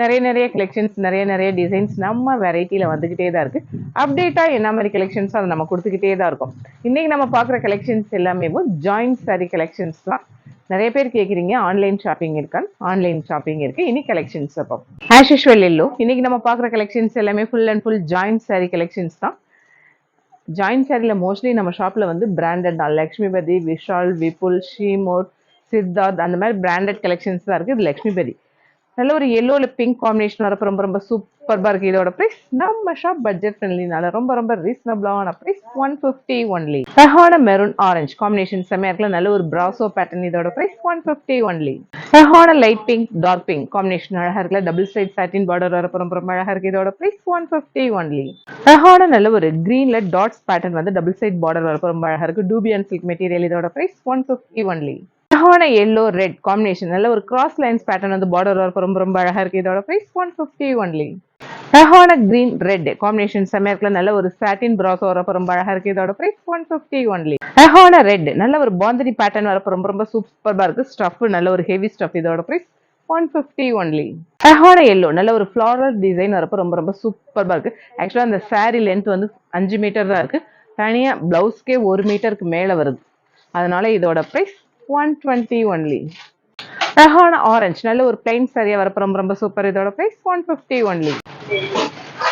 நிறைய நிறைய கலெக்ஷன்ஸ் நிறைய நிறைய டிசைன்ஸ் நம்ம வெரைட்டியில் வந்துக்கிட்டே தான் இருக்குது அப்டேட்டாக என்ன மாதிரி கலெக்ஷன்ஸ் அதை நம்ம கொடுத்துக்கிட்டே தான் இருக்கும். இன்றைக்கி நம்ம பார்க்குற கலெக்ஷன்ஸ் எல்லாமே ஜாயிண்ட் சாரி கலெக்ஷன்ஸ் தான். நிறைய பேர் கேட்குறீங்க ஆன்லைன் ஷாப்பிங் இருக்கான்னு ஆன்லைன் ஷாப்பிங் இருக்குது இனி கலெக்ஷன்ஸ் அப்போ ஆஷ் யூஷுவல் இல்லோ இன்றைக்கி நம்ம பார்க்குற கலெக்ஷன்ஸ் எல்லாமே full and full joint sari collections தான். ஜாயிண்ட் சாரியில் மோஸ்ட்லி நம்ம ஷாப்பில் வந்து பிராண்டட் தான். லக்ஷ்மிபதி விஷால் விபுல் ஷீமோர் சித்தார்த் அந்த மாதிரி பிராண்டட் கலெக்ஷன்ஸ் தான் இருக்குது இது லக்ஷ்மிபதி நல்ல ஒரு எல்லோவில் பிங்க் காம்பினேஷன் வரப்போ ரொம்ப ரொம்ப சூப்பராக இருக்குது இதோட ப்ரைஸ் நம்ம ஷாப் பட்ஜெட் ஃப்ரெண்ட்லினால ரொம்ப ரொம்ப ரீசனபிளான ப்ரைஸ் ஒன் ஃபிஃப்டி ஒன்லி அழகான மெரூன் ஆரஞ்ச் காம்பினேஷன் செம்மையாக இருக்கல நல்ல ஒரு பிராசோ பேட்டர்ன் இதோட ப்ரைஸ் ஒன் ஃபிஃப்டி ஒன்லி அழகான light pink dark pink combination அழகாக இருக்கல டபுள் சைட் சாட்டின் பார்டர் வரப்போ ரொம்ப ரொம்ப அழகாக இருக்குது இதோட ப்ரைஸ் ஒன் ஃபிஃப்டி ஒன்லி அழகான நல்ல ஒரு க்ரீனில் டாட்ஸ் பேட்டர்ன் வந்து டபுள் சைட் பார்டர் வரப்போ ரொம்ப அழகாக இருக்குது டூபியன் சில்க் மெட்டீரியல் இதோட ப்ரைஸ் ஒன் ஃபிஃப்டி ஒன்லி அழகான எல்லோ ரெட் காம்பினேஷன் நல்ல ஒரு கிராஸ் லைன்ஸ் பேட்டர்ன் வந்து பார்டர் வரப்போ ரொம்ப ரொம்ப அழகா இருக்கு. இதோட பிரைஸ் ஒன் ஃபிஃப்டி ஒன்லி அழகான கிரீன் ரெட் காம்பினேஷன் செம்மையா நல்ல ஒரு சாட்டின் பிராஸ் வரப்போ ரொம்ப அழகா இருக்கு. இதோட பிரைஸ் ஒன் பிப்டி ஒன்லி அழகான ரெட் நல்ல ஒரு பாந்தரி பேட்டர்ன் வரப்போ ரொம்ப ரொம்ப சூப்பராக இருக்கு. ஸ்டஃப் நல்ல ஒரு ஹெவி ஸ்டஃப் இதோட பிரைஸ் ஒன் ஃபிஃப்டி ஒன்லி அழகான எல்லோ நல்ல ஒரு ஃப்ளாரல் டிசைன் வரப்போ ரொம்ப ரொம்ப சூப்பராக இருக்கு. ஆக்சுவலா அந்த சாரி லென்த் வந்து அஞ்சு மீட்டர் தான் இருக்கு. தனியா பிளவுஸ்க்கே ஒரு மீட்டருக்கு மேல வருது. அதனால இதோட ப்ரைஸ் ஒன் டுவெண்ட்டி ஒன்லி அழகான ஆரஞ்சு நல்ல ஒரு பிளைன் சரியா வரப்போ ரொம்ப ரொம்ப சூப்பர் இதோட ப்ரைஸ் ஒன் ஃபிஃப்டி ஒன்லி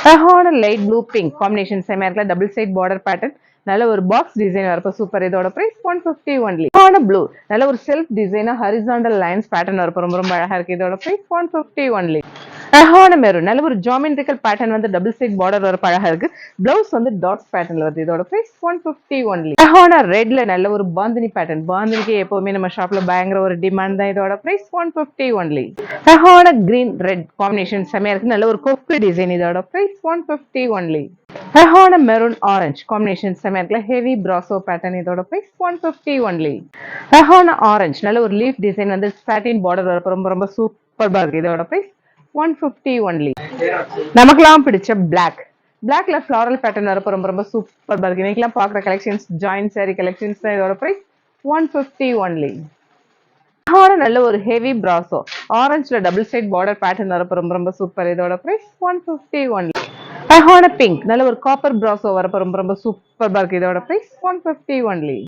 அழகான லைட் ப்ளூ பிங்க் காம்பினேஷன் செம்மையாக இருக்கல டபுள் சைட் பார்டர் பேட்டர்ன் நல்ல ஒரு பாக்ஸ் டிசைன் வரப்போ சூப்பர் இதோட பிரைஸ் ஒன் ஃபிஃப்டி ஒன்லி அழகான ப்ளூ நல்ல ஒரு செல்ஃப் டிசைனா ஹரிசாண்டல் லைன்ஸ் பேட்டர்ன் வரப்போ ரொம்ப ரொம்ப அழகா இருக்கு. இதோட பிரைஸ் ஒன் ஃபிஃப்டி ஒன்லி அழகான மெரூன் நல்ல ஒரு ஜாமெட்ரிக்கல் பேட்டர்ன் வந்து டபுள் சைட் பார்டர் வர அழகா இருக்கு. பிளவுஸ் வந்து டாட்ஸ் பேட்டர்ன்ல வருது. இதோட பிரைஸ் ஒன் பிப்டி ஒன்லி அழகான ரெட்ல நல்ல ஒரு பாந்தினி பேட்டர்ன் பாந்தினிக்கு எப்பவுமே நம்ம ஷாப்ல பயங்கர ஒரு டிமாண்ட் தான் இதோட பிரைஸ் ஒன் பிப்டி ஒன்லி அழகான கிரீன் ரெட் காம்பினேஷன் செமையா இருக்கு. நல்ல ஒரு கொக்கு டிசைன் இதோட பிரைஸ் ஒன் பிப்டி ஒன்லி அழகான மெரூன் ஆரஞ்சு காம்பினேஷன் செமையா இருக்குல்ல? ஹெவி பிராசோ பேட்டர்ன் இதோட பிரைஸ் ஒன் பிப்டி ஒன்லி அழகான ஆரஞ்சு நல்ல ஒரு லீஃப் டிசைன் வந்து சாட்டின் பார்டர் வரப்போ ரொம்ப ரொம்ப சூப்பராக இருக்கு. இதோட பிரைஸ் ஒன் ஃபிஃப்டி ஒன்லி நமக்கெல்லாம் பிடிச்ச பிளாக் பிளாக்ல ஃப்ளாரல் பேட்டர்ன் வரப்போ ரொம்ப ரொம்ப சூப்பராக இருக்கு. இன்னைக்கெல்லாம் பார்க்குற கலெக்ஷன்ஸ் ஜாயின்ட் சாரி கலெக்ஷன்ஸ் தான் இதோட ப்ரைஸ் ஒன் ஃபிஃப்டி ஒன்லி நல்ல ஒரு ஹெவி பிராசோ ஆரஞ்சுல டபுள் சைட் பார்டர் பேட்டர்ன் வரப்போ ரொம்ப ரொம்ப சூப்பர் இதோட ப்ரைஸ் ஒன் ஃபிஃப்டி ஒன்லி அழகான பிங்க் நல்ல ஒரு காப்பர் பிராசோ வரப்போ ரொம்ப ரொம்ப சூப்பராக இருக்கு. இதோட price one fifty only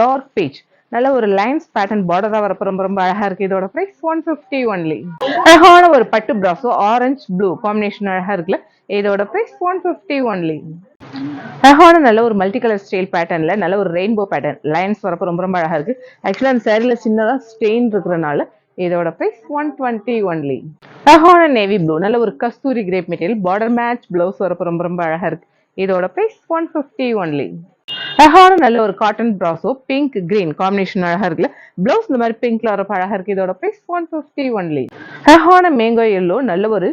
dark peach நல்ல ஒரு லைன்ஸ் பேட்டர்ன் பார்டரா வரப்போ ரொம்ப ரொம்ப அழகா இருக்கு. இதோட பிரைஸ் ஒன் ஃபிஃப்டி ஒன்லி அழகான ஒரு பட்டு பிராஸோ ஆரஞ்சு ப்ளூ காம்பினேஷன் அழகா இருக்குல்ல. இதோட பிரைஸ் ஒன் ஃபிஃப்டி ஒன்லி அழகான நல்ல ஒரு மல்டி கலர் ஸ்டைல் பேட்டர்ன்ல நல்ல ஒரு ரெயின்போ பேட்டர்ன் லைன்ஸ் வரப்போ ரொம்ப ரொம்ப அழகா இருக்கு. ஆக்சுவலா அந்த சேரீல சின்னதா ஸ்டெயின் இருக்கிறனால இதோட பிரைஸ் ஒன் டுவெண்ட்டி ஒன்லி அழகான நேவி ப்ளூ நல்ல ஒரு Kasturi crepe material border match blouse வரப்போ ரொம்ப ரொம்ப அழகா இருக்கு. இதோட பிரைஸ் ஒன் ஃபிஃப்டி ஒன்லி அழகான நல்ல ஒரு cotton brasso pink green combination அழகா இருக்குல்ல? பிளவுஸ் இந்த மாதிரி பிங்க்ல வரப்ப அழகா இருக்கு. இதோட பிரைஸ் ஒன் ஃபிஃப்டி ஒன்லி அழகான மேங்கோ எல்லோ நல்ல ஒரு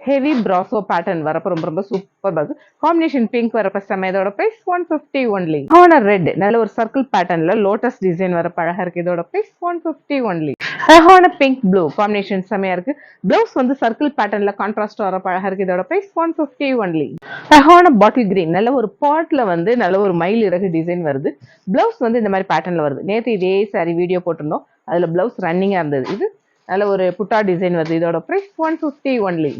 ஹெவி ப்ராசோ பேட்டர்ன் வரப்போ ரொம்ப ரொம்ப சூப்பர் பாக்கு காம்பினேஷன் பிங்க் வரப்ப செம்ம இதோட பிரைஸ் ஒன் ஃபிஃப்டி ஒன்லி அழகான ரெட் நல்ல ஒரு சர்க்கிள் பேட்டர்ன்ல லோட்டஸ் டிசைன் வரப்ப அழகா இருக்கு. இதோட பிரைஸ் ஒன் ஃபிஃப்டி ஒன்லி அழகான பிங்க் ப்ளூ காம்பினேஷன் செமையா இருக்கு. பிளவுஸ் வந்து சர்க்கிள் பேட்டர்ன்ல கான்ட்ராஸ்ட் வர அழகா இருக்கு. இதோட பிரைஸ் ஒன் பிப்டி ஒன்லி அழகான பாட்டில் கிரீன் நல்ல ஒரு பாட்ல வந்து நல்ல ஒரு மயில் இறகு டிசைன் வருது. பிளவுஸ் வந்து இந்த மாதிரி பேட்டர்ன்ல வருது. நேற்று இதே சாரி வீடியோ போட்டிருந்தோம். அதுல பிளவுஸ் ரன்னிங்கா இருந்தது. இது நல்ல ஒரு புட்டா டிசைன் வருது. இதோட பிரைஸ் ஒன் ஃபிஃப்டி ஒன்லி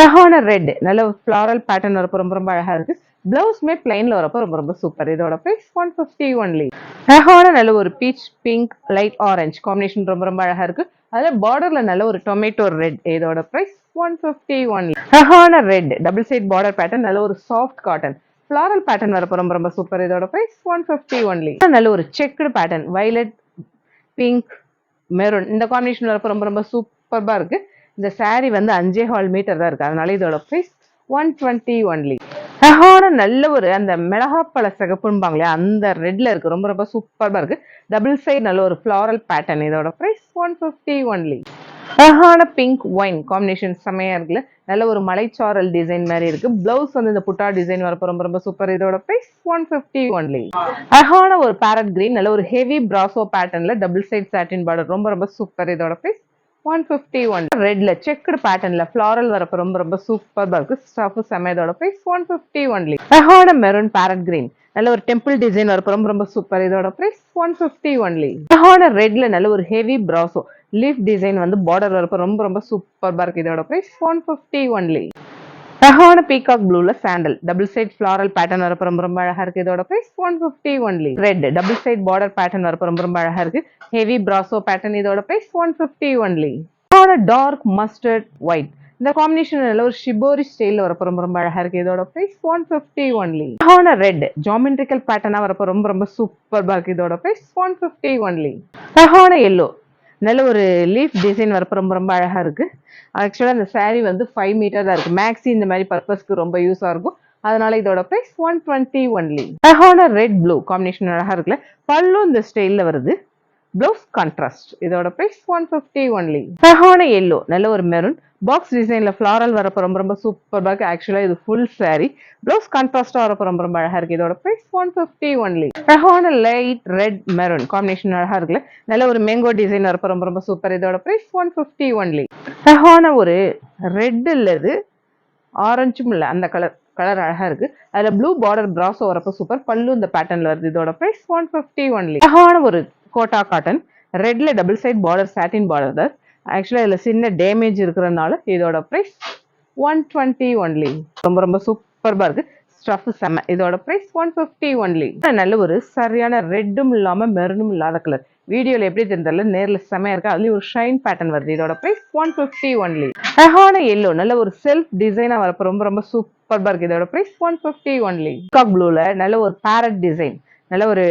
அழகான ரெட் நல்ல ஃப்ளாரல் பேட்டர்ன் வரப்போ ரொம்ப ரொம்ப அழகா இருக்கு. பிளவுஸ்மே பிளைன்ல வரப்போ ரொம்ப ரொம்ப சூப்பர் இதோட பிரைஸ் ஒன் ஃபிஃப்டி ஒன்லி அழகான நல்ல ஒரு peach pink light orange combination ரொம்ப ரொம்ப அழகா இருக்கு. அதுல பார்டர்ல நல்ல ஒரு டொமேட்டோ ரெட் இதோட பிரைஸ் ஒன் ஃபிஃப்டி ஒன்லி அழகான red double side border pattern நல்ல ஒரு சாஃப்ட் காட்டன் ஃப்ளாரல் பேட்டர்ன் வரப்போ ரொம்ப ரொம்ப சூப்பர் இதோட பிரைஸ் ஒன் ஃபிஃப்டி ஒன்லி நல்ல ஒரு checked pattern violet pink maroon இந்த காம்பினேஷன் வரப்போ ரொம்ப ரொம்ப சூப்பராக இருக்கு. இந்த சாரீ வந்து அஞ்சே ஹால் மீட்டர் தான் இருக்கு. அதனால இதோட ப்ரைஸ் ஒன் டுவெண்ட்டி ஒன்லி அழகான நல்ல ஒரு அந்த மிளகாப்பழ சிகப்புன்பாங்களே அந்த ரெட்ல இருக்கு. ரொம்ப ரொம்ப சூப்பராக இருக்கு. டபுள் சைடு நல்ல ஒரு ஃப்ளாரல் பேட்டர்ன் இதோட ப்ரைஸ் ஒன் ஃபிஃப்டி ஒன்லி அழகான பிங்க் ஒயின் காம்பினேஷன் செமையா இருக்குல்ல. நல்ல ஒரு மலைச்சாரல் டிசைன் மாதிரி இருக்கு. பிளவுஸ் வந்து இந்த புட்டா டிசைன் வரப்போ ரொம்ப ரொம்ப சூப்பர் இதோட பிரைஸ் ஒன் பிப்டி ஒன்லி அழகான ஒரு பேரட் கிரீன் நல்ல ஒரு ஹெவி பிராசோ பேட்டர்ன்ல டபுள் சைட் சாட்டின் பார்டர் ரொம்ப ரொம்ப சூப்பர் இதோட பிரைஸ் ஒன் ஃபிஃப்டி ஒன் ரெட்ல செக்குடு பேட்டர்ன்ல ஃபிளாரல் வரப்போ ரொம்ப ரொம்ப சூப்பராக இருக்கு. ஸ்டஃப் செமையதோட இதோட பிரைஸ் ஒன் ஃபிஃப்டி ஒன்லி அழகான மெரூன் பேரட் கிரீன் நல்ல ஒரு டெம்பிள் டிசைன் வரப்போ ரொம்ப ரொம்ப சூப்பர் இதோட பிரைஸ் ஒன் ஃபிஃப்டி ஒன்லி அழகான ரெட்ல நல்ல ஒரு ஹெவி ப்ராசோ லீஃப் டிசைன் வந்து பார்டர் வரப்போ ரொம்ப ரொம்ப சூப்பராக இருக்கு. இதோட பிரைஸ் ஒன் ஃபிஃப்டி ஒன்லி அழகான peacock ப்ளூல sandal double side floral pattern வரப்போ ரொம்ப ரொம்ப அழகா இருக்கு. இதோட price one fifty only red double side border pattern வரப்போ ரொம்ப ரொம்ப அழகா இருக்கு. ஹெவி பிராசோ பேட்டர்ன் இதோட பிரைஸ் ஒன் ஃபிஃப்டி ஒன்லி இதோட டார்க் மஸ்டர்ட் ஒயிட் இந்த காம்பினேஷன் ஒரு ஷிபோரி ஸ்டைல வரப்போ ரொம்ப ரொம்ப அழகா இருக்கு. இதோட பிரைஸ் ஒன் ஃபிஃப்டி ஒன்லி அழகான ரெட் ஜாமெண்ட்ரிக்கல் பேட்டர்னா வரப்போ ரொம்ப ரொம்ப சூப்பர் இருக்கு. இதோட பிரைஸ் ஒன் ஃபிஃப்டி ஒன்லி அழகான எல்லோ நல்ல ஒரு லீஃப் டிசைன் வரப்போ ரொம்ப ரொம்ப அழகா இருக்கு. ஆக்சுவலாக அந்த சாரீ வந்து ஃபைவ் மீட்டர் தான் இருக்கு. மேக்ஸி இந்த மாதிரி பர்பஸ்க்கு ரொம்ப யூஸாக இருக்கும். அதனால இதோட ப்ரைஸ் ஒன் டுவெண்ட்டி ஒன்லி அழகான ரெட் ப்ளூ காம்பினேஷன் அழகா இருக்குல்ல. பல்லும் இந்த ஸ்டைலில் வருது. ப்ளவுஸ் கான்ட்ராஸ்ட் இதோட ப்ரைஸ் ஒன் ஃபிஃப்டி ஒன்லி அழகான எல்லோ நல்ல ஒரு மெரூன் பாக்ஸ் டிசைன்ல ஃப்ளாரல் வரப்போ ரொம்ப ரொம்ப சூப்பர் பாக் ஆக்சுவலாக இது ஃபுல் சாரி ப்ளவுஸ் கான்ட்ராஸ்டாக வரப்போ ரொம்ப ரொம்ப அழகா இருக்குது இதோட ப்ரைஸ் ஒன் ஃபிஃப்டி ஒன்லி அழகான லைட் ரெட் மெரூன் காம்பினேஷன் அழகா இருக்குல்ல? நல்ல ஒரு மேங்கோ டிசைன் வரப்போ ரொம்ப ரொம்ப சூப்பர் இதோட ப்ரைஸ் ஒன் ஃபிஃப்டி ஒன்லி அழகான ஒரு ரெட் இல்லது ஆரஞ்சும் இல்லை. அந்த கலர் கலர் அழகா இருக்கு. அதுல ப்ளூ பார்டர் பிராஸோ வரப்போ சூப்பர் பல்லு இந்த பேட்டர்ன்ல வருது. இதோட ப்ரைஸ் ஒன் ஃபிஃப்டி ஒன்லி அழகான ஒரு Kota cotton. ரெட்ல double side border satin border தான். ஆக்சுவலாக இதில் சின்ன டேமேஜ் இருக்கிறதுனால இதோட ப்ரைஸ் ஒன் டுவெண்ட்டி ஒன்லி ரொம்ப ரொம்ப சூப்பர்பாக இருக்குது ஸ்டஃப் செம்ம. இதோட ப்ரைஸ் ஒன் ஃபிஃப்டி ஒன்லி நல்ல ஒரு சரியான ரெட்டும் இல்லாமல் மெரூனும் இல்லாத கலர் வீடியோவில் எப்படி தெரிந்தால நேரில் செம்மையாக இருக்குது அதுலேயும் ஒரு ஷைன் பேட்டர்ன் வருது. இதோட ப்ரைஸ் ஒன் ஃபிஃப்டி ஒன்லி அழகான எல்லோ நல்ல ஒரு செல்ஃப் டிசைனாக வரப்போ ரொம்ப ரொம்ப சூப்பர்பாக இருக்குது இதோட ப்ரைஸ் ஒன் ஃபிஃப்டி ஒன்லி காக் ப்ளூவில் நல்ல ஒரு பேரட் டிசைன் நல்ல ஒரு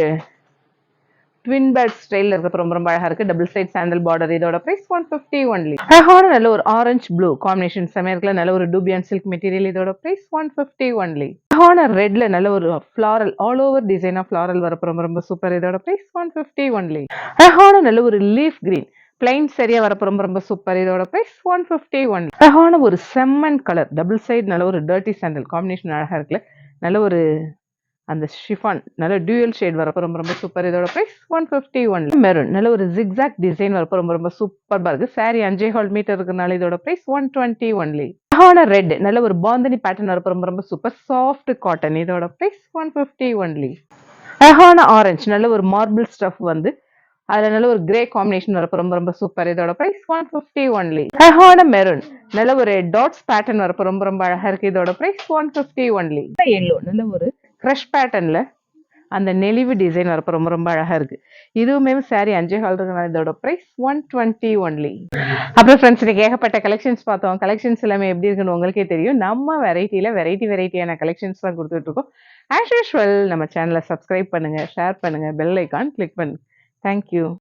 ட்வின் பேட் ஸ்டைலில் இருக்கிறது ரொம்ப ரொம்ப அழகா இருக்கு. டபுள் சைட் சாண்டல் பார்டர் இதோட பிரைஸ் ஒன் ஃபிஃப்டி ஒன்லி அழகான நல்ல ஒரு ஆரஞ்சு ப்ளூ காம்பினேஷன் சமயத்துல நல்ல ஒரு டூபியான் சில்க் மெட்டீரியல் இதோட பிரைஸ் ஒன் ஃபிஃப்டி ஒன்லி அழகான ரெட்ல நல்ல ஒரு ஃபிளாரல் ஆல் ஓவர் டிசைனாக ஃபிளாரல் வரப்போ ரொம்ப ரொம்ப சூப்பர் இதோட பிரைஸ் ஒன் ஃபிஃப்டி ஒன்லி அழகான நல்ல ஒரு லீஃப் கிரீன் பிளைன் சரியா வரப்போ ரொம்ப ரொம்ப சூப்பர் இதோட பிரைஸ் ஒன் ஃபிஃப்டி ஒன் அழகான ஒரு செம்மன் கலர் டபுள் சைட் நல்ல ஒரு டர்ட்டி சாண்டல் காம்பினேஷன் அழகா இருக்குல்ல. நல்ல ஒரு அந்த ஷிஃபான் நல்ல டியூயல் ஷேட் வரப்போ ரொம்ப ரொம்ப சூப்பர் இதோட price one fifty one maroon நல்ல ஒரு ஜிக்ஸாக் டிசைன் வரப்போ ரொம்ப ரொம்ப சூப்பராக இருக்கு. சாரி அஞ்சே ஹால் மீட்டர் இருக்கிறனால இதோட ப்ரைஸ் ஒன் டுவெண்ட்டி ஒன்லி அழகான ரெட் நல்ல ஒரு பாந்தனி பேட்டர்ன் வரப்போ ரொம்ப ரொம்ப சூப்பர் சாஃப்ட் காட்டன் இதோட ப்ரைஸ் ஒன் ஃபிஃப்டி ஒன்லி அழகான ஆரஞ்சு நல்ல ஒரு மார்பிள் ஸ்டஃப் வந்து அதுல நல்ல ஒரு கிரே காம்பினேஷன் வரப்போ ரொம்ப ரொம்ப சூப்பர் இதோட ப்ரைஸ் ஒன் ஃபிஃப்டி ஒன்லி அழகான மெரூன் நல்ல ஒரு டாட்ஸ் பேட்டர்ன் வரப்போ ரொம்ப ரொம்ப அழகாக இருக்கு. இதோட price one fifty only yellow நல்ல ஒரு க்ரஷ் பேட்டர்னில் அந்த நெளிவு டிசைன் வரப்போ ரொம்ப ரொம்ப அழகாக இருக்குது இதுவுமே சாரி அஞ்சே கால் இருக்கனால இதோட ப்ரைஸ் ஒன் டுவெண்ட்டி ஒன்லி அப்புறம் ஃப்ரெண்ட்ஸ் இன்றைக்கி ஏகப்பட்ட கலெக்ஷன்ஸ் பார்த்தோம். கலெக்ஷன்ஸ் எல்லாமே எப்படி இருக்குன்னு உங்களுக்கே தெரியும். நம்ம வெரைட்டியில் வெரைட்டி வெரைட்டியான கலெக்ஷன்ஸ் தான் கொடுத்துட்ருக்கோம் ஆஸ் யூஷுவல் நம்ம சேனலை சப்ஸ்கிரைப் பண்ணுங்கள் ஷேர் பண்ணுங்கள் பெல் ஐக்கான் கிளிக் பண்ணுங்கள் தேங்க்யூ